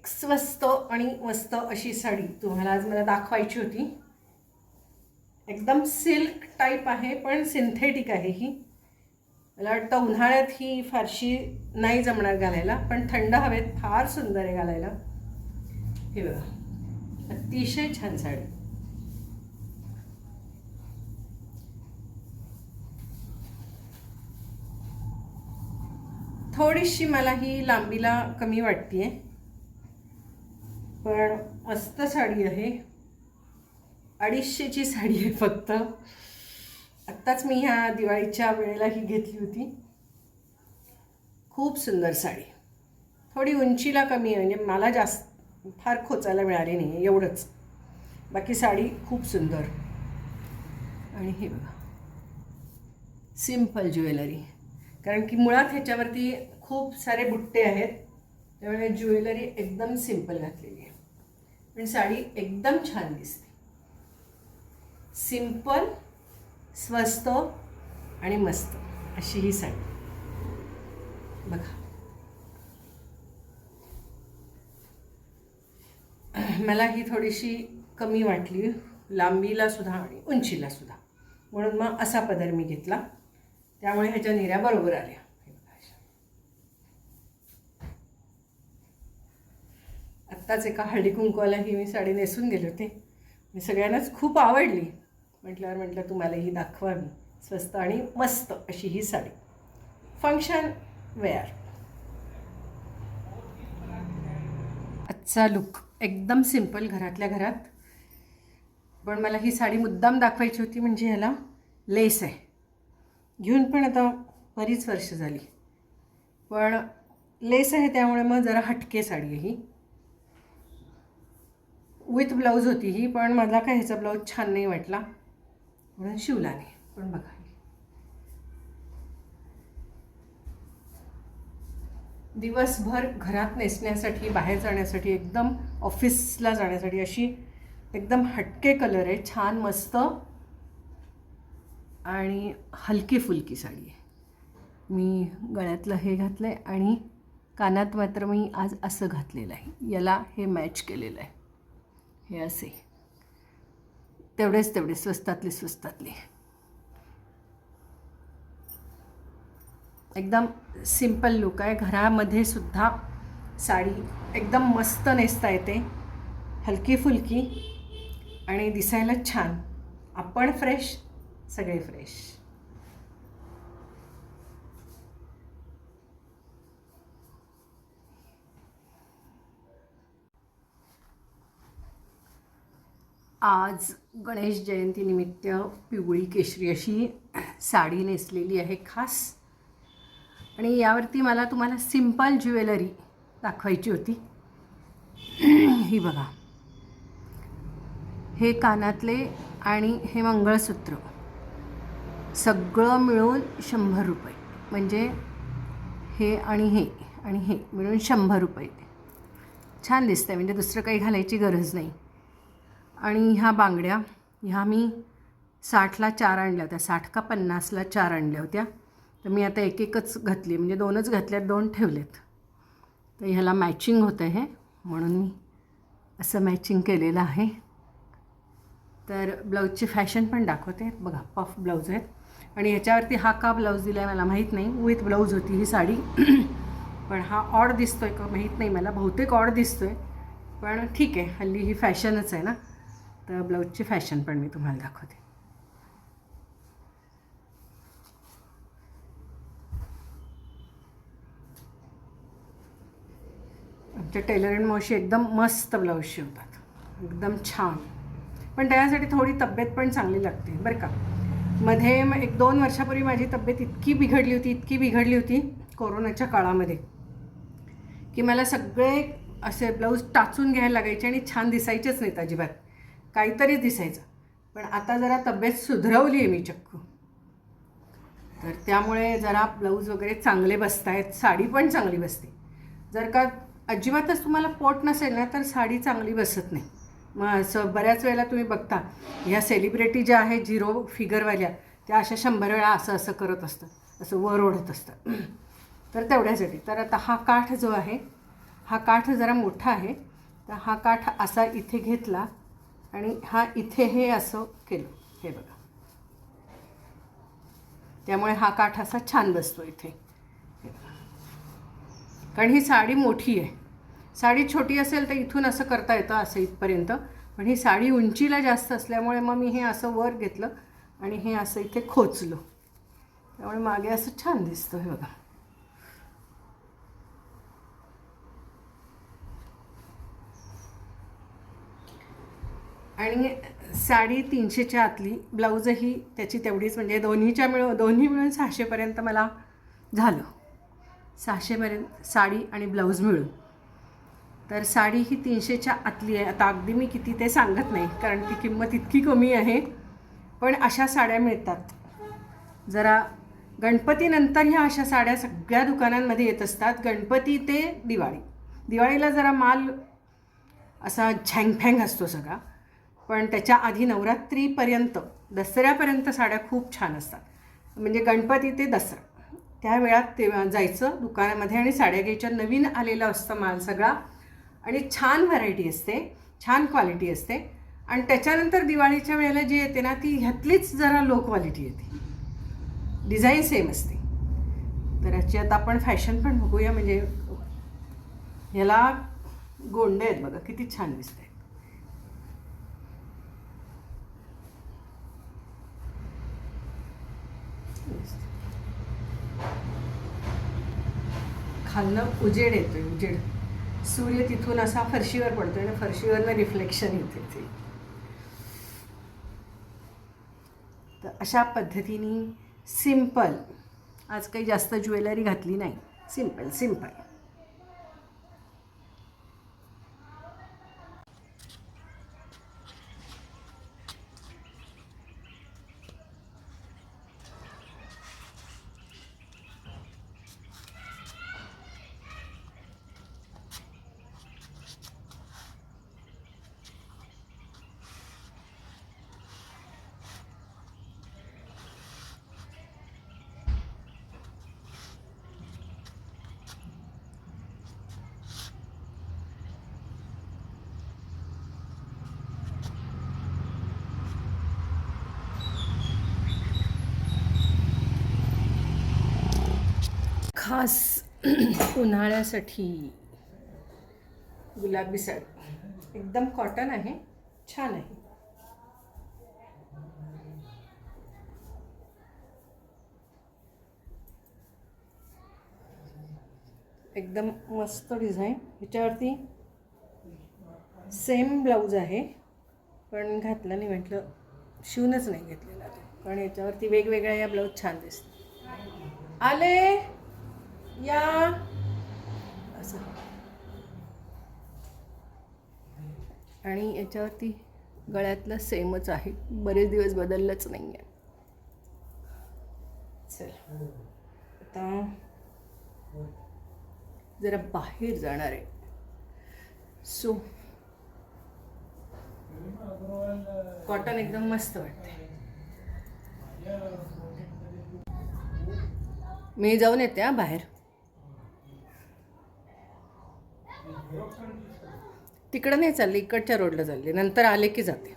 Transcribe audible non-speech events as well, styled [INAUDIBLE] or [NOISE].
एक स्वस्त आणि मस्त अशी साडी तुम्हाला आज मला दाखवायची होती. एकदम सिल्क टाईप आहे पण सिंथेटिक आहे ही. मला वाटतं उन्हाळ्यात ही फारशी नाही जमणार घालायला पण थंड हवेत फार सुंदर आहे घालायला. हे बघा अतिशय छान साडी. थोडीशी मला ही लांबीला कमी वाटते आहे पण मस्त साडी आहे. अडीचशेची साडी आहे फक्त. आत्ताच मी ह्या दिवाळीच्या वेळेला ही घेतली होती. खूप सुंदर साडी. थोडी उंचीला कमी आहे म्हणजे मला जास्त फार खोचायला मिळाली नाही आहे एवढंच. बाकी साडी खूप सुंदर. आणि हे बघा. Simple jewellery. कारण की मुळात ह्याच्यावरती खूप सारे बुट्टे आहेत. त्यामुळे ज्वेलरी एकदम सिंपल घातलेली आहे. पण साडी एकदम छान दिसते. सिंपल स्वस्त आणि मस्त अशी ही साडी. बघा. मला ही थोडीशी कमी वाटली लांबीला सुद्धा आणि उंचीला सुद्धा. म्हणून मग असा पदर मी घेतला. त्यामुळे ह्याच्या निऱ्या बरोबर आल्या हे बघा अशा. आत्ताच एका हळदी कुंकवाला ही मी साडी नेसून गेले होते. मी सगळ्यांनाच खूप आवडली. म्हटल्यावर म्हटलं तुम्हाला ही दाखवावी स्वस्त आणि मस्त अशी ही साडी. फंक्शन वेअर आजचा लुक एकदम सिंपल घरातल्या घरात. पण मला ही साडी मुद्दाम दाखवायची होती म्हणजे ह्याला लेस आहे. घेऊन पण आता बरीच वर्ष झाली. पण लेस आहे त्यामुळे मग जरा हटके साडी आहे ही. विथ ब्लाऊज होती ही पण मला काय ह्याचा ब्लाऊज छान नाही वाटला. म्हणून शिवला नाही पण बघा. दिवसभर घरात नेसण्यासाठी बाहेर जाण्यासाठी एकदम ऑफिसला जाण्यासाठी अशी एकदम हटके कलर आहे. छान मस्त आणि हलकी फुलकी साडी आहे. मी गळ्यातलं हे घातलं आहे आणि कानात मात्र मी आज असं घातलेलं आहे. याला हे मॅच केलेलं आहे. हे असे. तेवढेच तेवढे स्वस्तातले स्वस्तातले. एकदम सिंपल लुक आहे. घरामध्ये सुद्धा साडी एकदम मस्त नेसता येते. हलकी फुलकी आणि दिसायला छान. आपण फ्रेश सगळे फ्रेश आज गणेश जयंतीनिमित्त पिवळी केशरी अशी साडी नेसलेली आहे खास. आणि यावरती मला तुम्हाला सिंपल ज्वेलरी दाखवायची होती. ही बघा. हे कानातले आणि हे मंगळसूत्र. सगळं मिळून शंभर रुपये. म्हणजे हे आणि हे आणि हे मिळून शंभर रुपये. छान दिसतं म्हणजे दुसरं काही घालायची गरज नाही. आणि ह्या बांगड्या ह्या मी साठला चार आणल्या होत्या साठ का पन्नासला चार आणल्या होत्या. तर मी आता एक एकच घातली म्हणजे दोनच घातल्यात दोन ठेवलेत. तर ह्याला मॅचिंग होतं हे म्हणून मी असं मॅचिंग केलेलं आहे. तर ब्लाऊजची फॅशन पण दाखवते. बघा पफ ब्लाऊज आहेत. आणि ह्याच्यावरती हा का ब्लाऊज दिला आहे मला माहीत नाही. विथ ब्लाऊज होती ही साडी. [CLEARS THROAT] पण हा ऑड दिसतो आहे का माहीत नाही मला. बहुतेक ऑड दिसतो आहे पण ठीक आहे हल्ली ही फॅशनच आहे ना. तर ब्लाऊजची फॅशन पण मी तुम्हाला दाखवते. आमच्या टेलर अँड मावशी एकदम मस्त ब्लाऊज शिवतात. एकदम छान. पण त्यासाठी थोडी तब्येत पण चांगली लागते बरं का? मध्ये मग एक दोन वर्षापूर्वी माझी तब्येत इतकी बिघडली होती इतकी बिघडली होती कोरोनाच्या काळामध्ये की मला सगळे असे ब्लाऊज टाचून घ्यायला लागायचे आणि छान दिसायचेच नाहीत अजिबात. काहीतरीच दिसायचं. पण आता जरा तब्येत सुधरवली आहे मी चक्क. तर त्यामुळे जरा ब्लाऊज वगैरे चांगले बसत आहेत साडी पण चांगली बसते. जर का अजिबातच तुम्हाला पोट नसेल ना तर साडी चांगली बसत नाही. मग असं बऱ्याच वेळेला तुम्ही बघता ह्या सेलिब्रिटी ज्या आहेत झिरो फिगरवाल्या त्या अशा शंभर वेळा असं असं करत असतात असं वर ओढत असतात. [CLEARS THROAT] तर तेवढ्यासाठी. तर आता हा काठ जो आहे हा काठ जरा मोठा आहे. तर हा काठ असा इथे घेतला आणि हा इथे हे असं केलं. हे बघा. त्यामुळे हा काठ असा छान बसतो इथे. कारण ही साडी मोठी आहे. साडी छोटी असेल तर इथून असं करता येतं असं इथपर्यंत. पण ही साडी उंचीला जास्त असल्यामुळे मग मी हे असं वर घेतलं आणि हे असं इथे खोचलं. त्यामुळे मागे असं छान दिसतं हे बघा. आणि साडी तीनशेच्या आतली ब्लाऊजही त्याची तेवढीच म्हणजे दोन्हीच्या मिळून दोन्ही मिळून सहाशेपर्यंत मला झालं. सहाशेपर्यंत साडी आणि ब्लाऊज मिळून. तर साडी ही तीनशेच्या आतली आहे. आता अगदी मी किती ते सांगत नाही कारण ती किंमत इतकी कमी आहे. पण अशा साड्या मिळतात. जरा गणपतीनंतर ह्या अशा साड्या सगळ्या दुकानांमध्ये येत असतात. गणपती ते दिवाळी. दिवाळीला जरा माल असा झँगफँग असतो सगळा. पण त्याच्या आधी नवरात्रीपर्यंत दसऱ्यापर्यंत साड्या खूप छान असतात. म्हणजे गणपती ते दसरा. त्या वेळात ते जायचं दुकानामध्ये आणि साड्या घ्यायच्या. नवीन आलेला असतं माल सगळा. आणि छान व्हरायटी असते. छान क्वालिटी असते. आणि त्याच्यानंतर दिवाळीच्या वेळेला जी येते ना ती ह्यातलीच जरा लो क्वालिटी येते. डिझाईन सेम असते. तर याची आता आपण फॅशन पण बघूया. म्हणजे ह्याला गोंडे आहेत बघा किती छान दिसते खालनं उजेड येतोय उजेड. सूर्य तिथून असा फरशीवर पडतोय आणि फरशीवरनं रिफ्लेक्शन येते ते. तर अशा पद्धतीने सिंपल आज काही जास्त ज्वेलरी घातली नाही. सिंपल सिंपल खास [CLEARS THROAT] उन्हाळ्यासाठी गुलाबी साडी. एकदम कॉटन आहे छान आहे. एकदम मस्त डिझाईन ह्याच्यावरती सेम ब्लाऊज आहे पण घातलं नाही म्हटलं शिवूनच नाही घेतलेला कारण याच्यावरती वेगवेगळ्या या ब्लाऊज छान दिसतात. आले! या. असं. आणि याच्यावरती गळ्यातलं सेमच आहे. बरेच दिवस बदललंच नाही आहे चल. आता जरा बाहेर जाणार आहे. सो कॉटन एकदम मस्त वाटते मी जाऊन येते हा बाहेर. तिकडं नाही चालली इकडच्या रोडला चालली. नंतर आले की जाते.